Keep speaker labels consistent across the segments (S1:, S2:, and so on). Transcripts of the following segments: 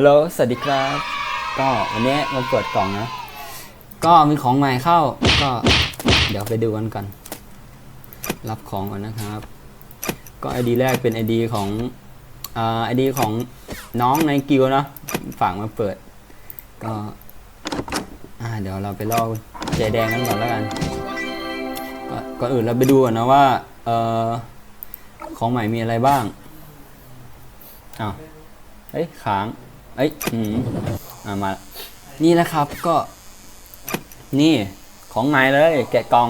S1: ฮัลโหล สวัสดีครับ ก็วันนี้มาเปิดกล่องนะ ก็มีของใหม่เข้า ก็เดี๋ยวไปดูกันก่อน รับของก่อนนะครับ ก็ไอดีแรกเป็นไอดีของอ่าไอดีของน้องในกิวเนอะฝากมาเปิด ก็อ่าเดี๋ยวเราไปล่อใจแดงกันก่อนแล้วกัน ก็ก่อนอื่นเราไปดูก่อนนะว่าเอ่อของใหม่มีอะไรบ้างอ้าวเอ้ยค้าง เอ้ยอืมอ่ามา นี่นะครับก็ นี่ของใหม่เลย แกะกล่อง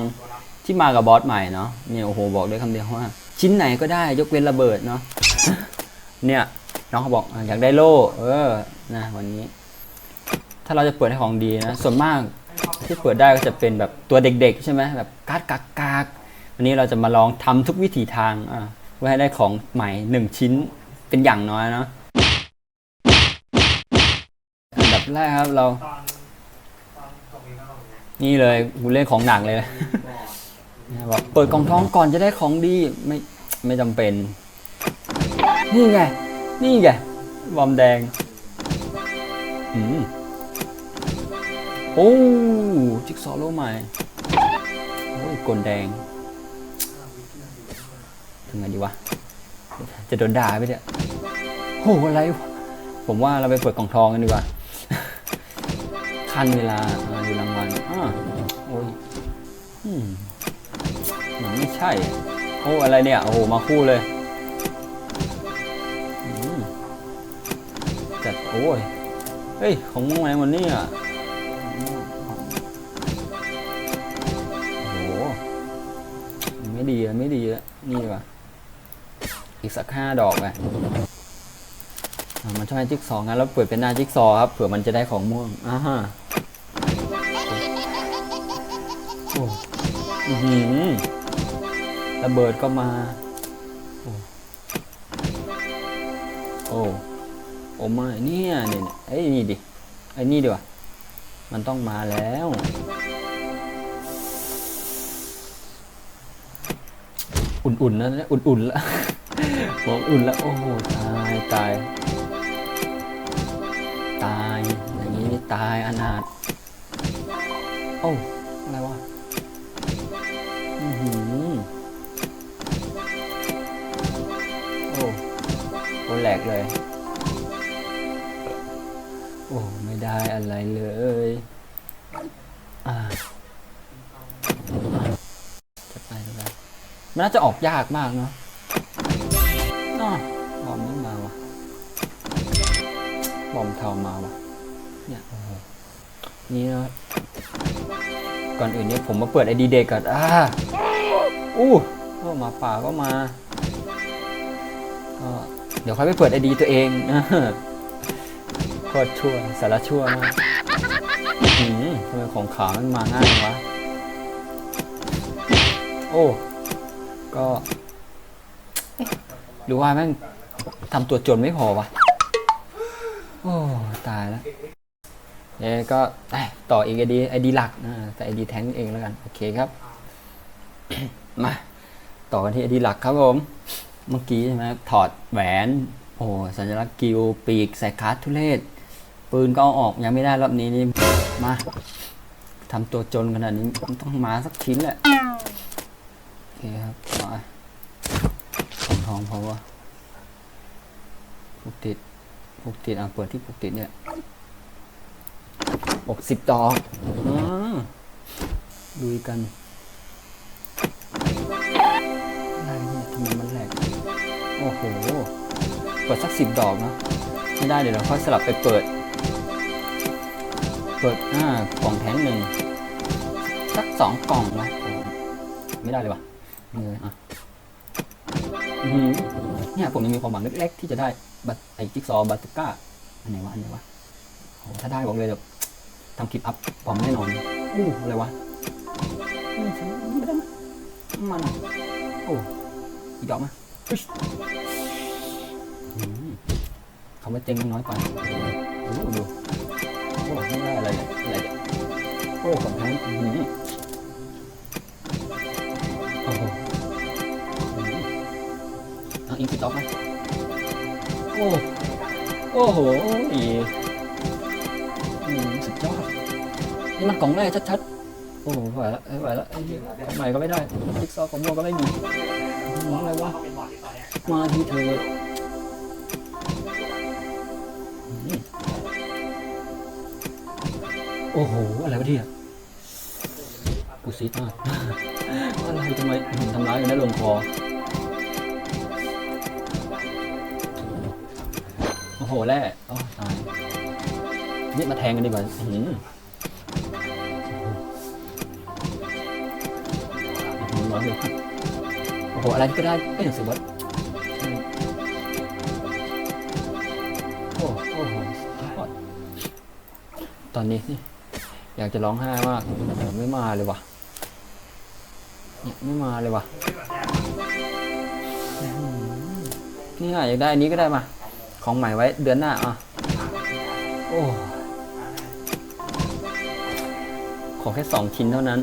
S1: ที่มากับบอสใหม่เนาะเนี่ยโอ้โหบอกด้วยคำเดียวว่า ชิ้นไหนก็ได้ยกเว้นระเบิดเนาะเนี่ยน้องเขาบอกอยากได้โล่เออนะวันนี้ ถ้าเราจะเปิดให้ของดีนะส่วนมากที่เปิดได้ก็จะเป็นแบบตัวเด็ก ๆ ใช่ไหมแบบการ์ดกากกากวันนี้เราจะมาลองทำทุกวิถีทางอะเพื่อให้ได้ของใหม่หนึ่งชิ้นเป็นอย่างน้อยเนาะ อันดับแรกครับเรา นี่เลยกูเล่นของหนักเลยนะบอกเปิดกล่องท้องก่อนจะได้ของดีไม่ไม่จำเป็น นี่ไง นี่ไงบอมแดงอืมโอ้จิ๊กซอว์โลใหม่โอ้ยกลแดงทำไงดีวะ จะโดนด่าไปเนี่ยโหอะไรวะ ผมว่าเราไปเปิดกล่องทองกันดีกว่า คันเวลาอ่าดูรางวัลอ่าโอ้ยอืมมันไม่ใช่ โอ้อะไรเนี่ย โอ้โห มาคู่เลยอืมจัดโอ้ย เฮ้ย ของมึงไหนวันนี้อะโอ้โห ไม่ดีอะไม่ดีอะนี่ว่าอีกสักห้าดอกไปมันชอบให้จิ๊กซองั้นเราเปิดเป็นหน้าจิ๊กซอครับ เผื่อมันจะได้ของม่วงอ่าฮะ อือหือระเบิดก็มา โอ้โอ้ม่เนี่ยเนี่ยเนี่ยไอ้ยนี่ดิไอ้นี่ดีว่ามันต้องมาแล้วอุ่นๆนะเนี่ยอุ่นๆแล้วบอกอุ่นแล้วโอ้โหตายตาย ตาย อย่างนี้ตายอนาถโอ้ ลกเลย โอ้ไม่ได้อะไรเลยจะไปจะไปมันน่าจะออกยากมากเนาะน่าบอมนี่มาวะบอมเทามาวะเนี่ยโอ้โหนี่เนาะก่อนอื่นเนี่ยผมมาเปิดไอดีเด็กก่อนอ่าอู้โอ้หมาป่าก็มาก็ ดี๋ยวค่อยไปเปิดไอดีตัวเองโคตรชั่วสารชั่วมากทำไมของขาวมันมาง่ายวะ โอ้ ก็หรือว่าแม่งทำตัวจนไม่พอวะ โอ้ ตายแล้วเนี่ยก็ต่ออีกไอดีไอดีหลักอ่าแต่ไอดีแท้งเองแล้วกัน โอเคครับ มา ต่อกันที่ไอดีหลักครับผม เมื่อกี้ใช่ไหมถอดแหวน โอ้สัญลักษณ์กิวปีกใส่คาร์ทุเรศปืนก็เอาออกยังไม่ได้รอบนี้นี่มาทำตัวจนขนาดนี้ต้องมาสักชิ้นแหละโอเคครับมาของทองเพราะว่าผูกติดผูกติดอะเปิดที่ผูกติดเนี่ยอกสิบดอกอืมดูกันอะไรเนี่ยทำไมมัน โอ้โหเปิดสักสิบดอกเนะไม่ได้เดี๋ยวเราค่อยสลับไปเปิด เปิดอ่ากล่องแทงหนึ่งสักสองกล่องไหมไม่ได้เลยวะเลยอะอื้อหือเนี่ยผมยังมีความหวังเล็กๆที่จะได้บัตไอจิ๊กซอว์บาตุก้าอันไหนวะอันไหนวะโหถ้าได้บอกเลยแบบทำคลิปอัพพร้อมแน่นอนอู้อะไรวะมันอะโอ้อีกดอกมาอึ๊ยอื้อหือ คำว่าเจ๊งน้อยไปโอ้ดูโอ้ไม่ได้อะไรเลยอะไรเนี่ยโอ้ของแท้อื้อหือโอ้โหเอาอีกสิบดอกไหมโอ้โอ้โหอีอืมสุดยอดนี่มันกล่องแรกชัดๆโอ้โหไม่ไหวละไหวละไอ้ใหม่ก็ไม่ได้จิ๊กซอว์ของมัวก็ไม่มีมองอะไรวะ มาที่เธออโอ้โห อะไรวะเนี่ยกูซีดมาอะไรทำไมทำร้ายกันได้ลงคอ โอ้โห แร่โอ้ตายนี่มาแทงกันดีกว่าหืออื้อหือร้อนเลยโอ้โห อะไรก็ได้ไม่หนังสือวัด อ้โอ้โหตอนนี้นี่อยากจะร้องไห้มากแต่ไม่มาเลยว่ะไม่มาเลยว่ะนี่อะอยากได้อันนี้ก็ได้มา ของใหม่ไว้เดือนหน้าอะโอ้ขอแค่สองชิ้นเท่านั้น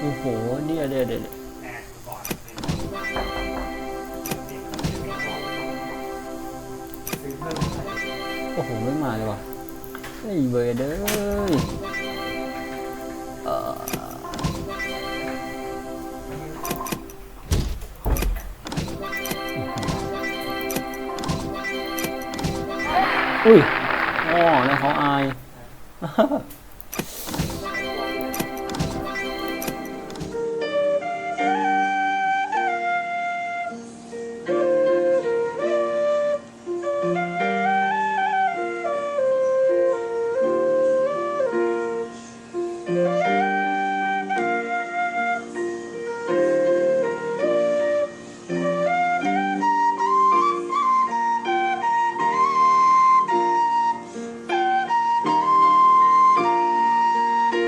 S1: โอ้โหเดี๋ยเดี๋ยวเดี๋ยว โอ้โหไม่มาเลยว่ะไ